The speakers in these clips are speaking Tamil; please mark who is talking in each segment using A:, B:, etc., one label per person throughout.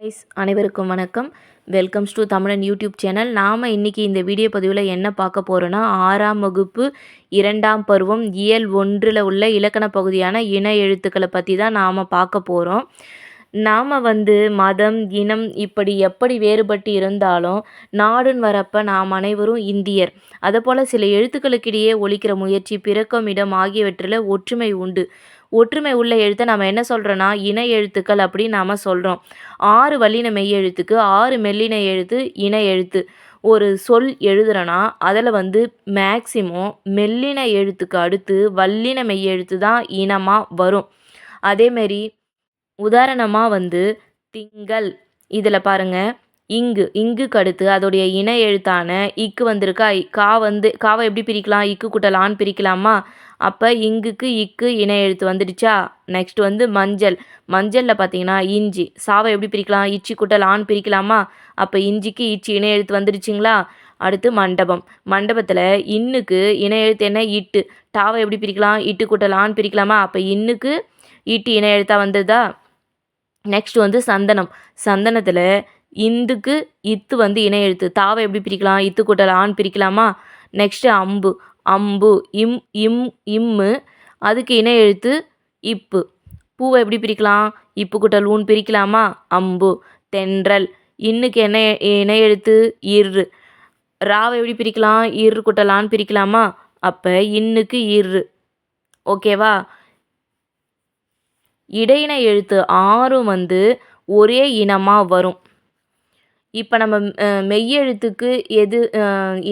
A: ஐஸ் அனைவருக்கும் வணக்கம். Welcomes to Tamizhan YouTube channel நாம் இன்றைக்கி இந்த வீடியோ பதிவில் என்ன பார்க்க போகிறோன்னா ஆறாம் வகுப்பு இரண்டாம் பருவம் இயல் ஒன்றில் உள்ள இலக்கண பகுதியான இன எழுத்துக்களை பற்றி தான் நாம் பார்க்க போகிறோம் நாம் வந்து மதம் இனம் இப்படி எப்படி வேறுபட்டு இருந்தாலும் நாடுன்னு வரப்போ நாம் அனைவரும் இந்தியர். அதுபோல் சில எழுத்துக்களுக்கிடையே ஒழிக்கிற முயற்சி பிறக்கும் இடம் ஆகியவற்றில் ஒற்றுமை உண்டு. ஒற்றுமை உள்ள எழுத்தை நம்ம என்ன சொல்கிறோன்னா இன எழுத்துக்கள் அப்படின்னு நாம் சொல்கிறோம் ஆறு வல்லின மெய் எழுத்துக்கு ஆறு மெல்லின எழுத்து இன எழுத்து. ஒரு சொல் எழுதுகிறோன்னா அதில் வந்து மேக்சிமம் மெல்லின எழுத்துக்கு அடுத்து வல்லின மெய் எழுத்து தான் இனமாக வரும். அதேமாரி உதாரணமாக வந்து திங்கள். இதில் பாருங்கள் இங்கு இங்குக்கு அடுத்து அதோடைய இன எழுத்தான இக்கு வந்திருக்கா கா வந்து காவை எப்படி பிரிக்கலாம் இக்கு கூட்டல் பிரிக்கலாமா? அப்போ இங்குக்கு இக்கு இணை எழுத்து வந்துடுச்சா? நெக்ஸ்ட் வந்து மஞ்சள். மஞ்சளில் பார்த்தீங்கன்னா இஞ்சி. சாவை எப்படி பிரிக்கலாம்? இச்சி குட்டல் ஆண் பிரிக்கலாமா? அப்போ இஞ்சிக்கு இச்சி இணை எழுத்து வந்துடுச்சிங்களா? அடுத்து மண்டபம். மண்டபத்தில் இன்னுக்கு இணை எழுத்து என்ன? இட்டு. டாவை எப்படி பிரிக்கலாம்? இட்டு குட்டல் ஆண் பிரிக்கலாமா? அப்போ இன்னுக்கு இட்டு இணை எழுத்தாக வந்ததா? நெக்ஸ்ட் வந்து சந்தனம். சந்தனத்தில் இந்துக்கு இத்து வந்து இணை எழுத்து. தாவை எப்படி பிரிக்கலாம்? இத்து கூட்டல் ஆண் பிரிக்கலாமா? நெக்ஸ்ட்டு அம்பு. அம்பு இம் இம் இம்மு. அதுக்கு இணை எழுத்து இப்பு. பூவை எப்படி பிரிக்கலாம்? இப்பு கூட்டல் ஊன் பிரிக்கலாமா? அம்பு. தென்றல். இன்னுக்கு என்ன இணை எழுத்து? இரு ராவை எப்படி பிரிக்கலாம்? இரு குட்டலான்னு பிரிக்கலாமா? அப்போ இன்னுக்கு இரு ஓகேவா? இடையின எழுத்து ஆறும் வந்து ஒரே இனமாக வரும். இப்போ நம்ம மெய்யெழுத்துக்கு எது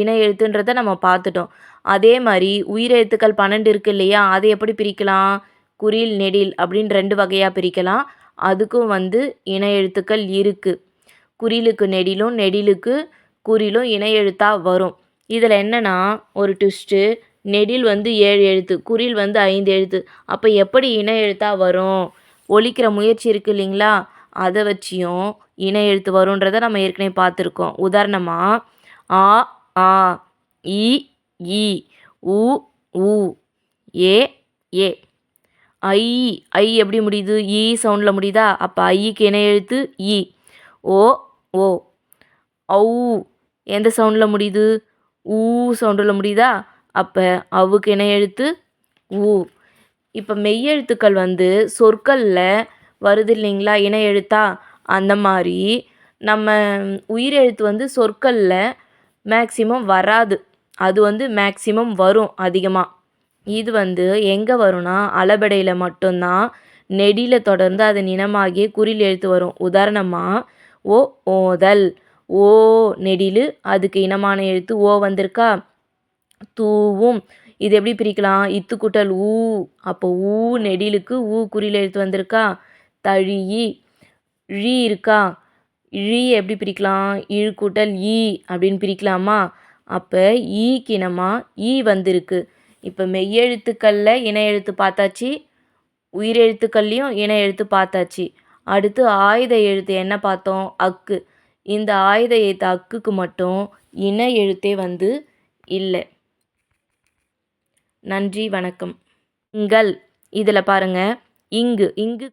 A: இன எழுத்துன்றதை நம்ம பார்த்துட்டோம். அதே மாதிரி உயிரெழுத்துக்கள் பன்னெண்டு இருக்குது இல்லையா? அதை எப்படி பிரிக்கலாம்? குறில் நெடில் அப்படின்னு ரெண்டு வகையாக பிரிக்கலாம். அதுக்கும் வந்து இன எழுத்துக்கள் இருக்குது குறிலுக்கு நெடிலும் நெடிலுக்கு குறிலும் இன எழுத்தாக வரும். இதில் என்னென்னா ஒரு ட்விஸ்ட்டு நெடில் வந்து ஏழு எழுத்து குறில் வந்து ஐந்து எழுத்து. அப்போ எப்படி இன எழுத்தாக வரும்? ஒழிக்கிற முயற்சி இருக்குது இல்லைங்களா? அதை வச்சியும் இணை எழுத்து வருன்றதை நம்ம ஏற்கனவே பார்த்துருக்கோம். உதாரணமாக ஆ ஆ இ இ உ உ ஏ ஏ. ஐ ஐ எப்படி முடியுது? இ சவுண்டில் முடியுதா? அப்போ ஐக்கு இணை எழுத்து இ. ஓ ஓ. ஔ எந்த சவுண்டில் முடியுது? ஊ சவுண்டில் முடியுதா? அப்போ அவுக்கு இணை எழுத்து ஊ இப்போ மெய்யெழுத்துக்கள் வந்து சொற்களில் வருது இல்லைங்களா இன எழுத்தா? அந்த மாதிரி நம்ம உயிரெழுத்து வந்து சொற்களில் மேக்சிமம் வராது. அது வந்து மேக்சிமம் வரும் அதிகமாக இது வந்து எங்கே வரும்னா அளபடையில் மட்டும்தான் நெடியில் தொடர்ந்து அதன் நினமாகிய குறில் எழுத்து வரும். உதாரணமாக ஓ ஓதல். ஓ நெடிலு அதுக்கு இனமான எழுத்து. ஓ வந்திருக்கா? தூவும். இது எப்படி பிரிக்கலாம்? இத்து கூட்டல் ஊ. அப்போ ஊ நெடிலுக்கு ஊ குறியில் எழுத்து வந்திருக்கா? தழியி ழி இருக்கா? ழி எப்படி பிரிக்கலாம்? இழு கூட்டல் ஈ அப்படின்னு பிரிக்கலாமா? அப்போ ஈ கிணமா ஈ வந்திருக்கு. இப்போ மெய்யெழுத்துக்களில் இன எழுத்து பார்த்தாச்சு உயிரெழுத்துக்கள்லேயும் இன எழுத்து பார்த்தாச்சு. அடுத்து ஆயுத எழுத்து என்ன பார்த்தோம்? அக்கு. இந்த ஆயுத எழுத்து அக்குக்கு மட்டும் இன எழுத்தே வந்து இல்லை. நன்றி வணக்கம். இங்கள். இதில் பாருங்கள் இங்கு. இங்கு